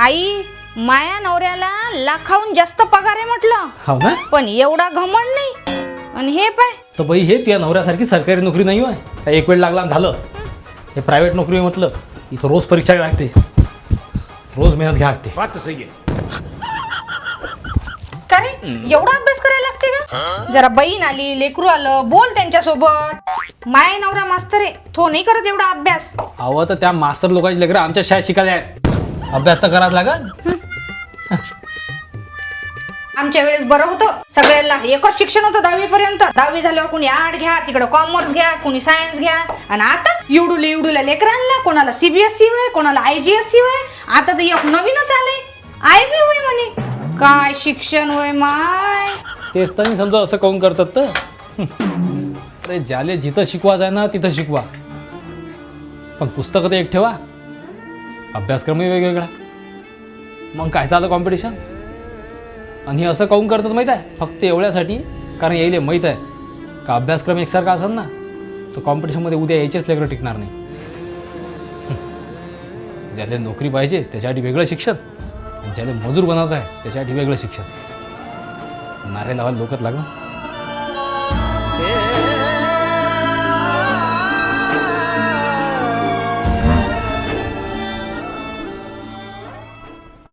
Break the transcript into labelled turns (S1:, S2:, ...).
S1: आई माया नवऱ्याला लाखाहून जास्त पगार आहे म्हटलं.
S2: हो ना?
S1: पण एवढा घमंड नाही. आणि हे पाय.
S2: तर बाई हे तुझ्या नवऱ्यासारखी सरकारी नोकरी नाही होय. काय एक वेळ लागला आणि झालं. हे प्रायव्हेट नोकरी आहे म्हटलं. इथं रोज परीक्षा लागते. रोज मेहनत घ्या लागते.
S3: बात तो सही है
S1: का रे एवढा अभ्यास करायला लागते का? जरा बहीण आली लेकरू आलं बोल त्यांच्यासोबत. माय नवरा मास्तर आहे. तो नाही करत एवढा अभ्यास.
S2: अहो तर त्या मास्तर लोकांची लेकरं आमच्या शाळेत शिकायला आहेत. अभ्यास तर करावाच लागत
S1: आमच्या वेळेस बरं होतं. सगळ्यांना एकच शिक्षण होतं दहावी पर्यंत दहावी झाल्यावर कोणी आर्ट घ्या तिकडं कॉमर्स घ्या कोणी सायन्स घ्या. आणि आता एवढूला एवढूला लेकरांना कोणाला सीबीएसई होय कोणाला आयजीएससी होय. आता तर एक नवीनच आले आय बी होय म्हणे. काय शिक्षण होय माय.
S2: तेच तर मी समजा असं काऊन करतात तर? अरे ज्याले जिथं शिकवायचं आहे ना तिथं शिकवा. पण पुस्तकं तर एक ठेवा. अभ्यासक्रमही वेगवेगळा. मग काय झालं कॉम्पिटिशन आणि हे असं काऊन करतात माहीत आहे? फक्त एवढ्यासाठी कारण यायले माहीत आहे का अभ्यासक्रम एकसारखा असेल ना तर कॉम्पिटिशनमध्ये उद्या यायचेच लेकरं टिकणार नाही. ज्याला नोकरी पाहिजे त्याच्यासाठी वेगळं शिक्षण आणि ज्याला मजूर बनायचं आहे त्याच्यासाठी वेगळं शिक्षण. नारे लावायला लोकच लागलं.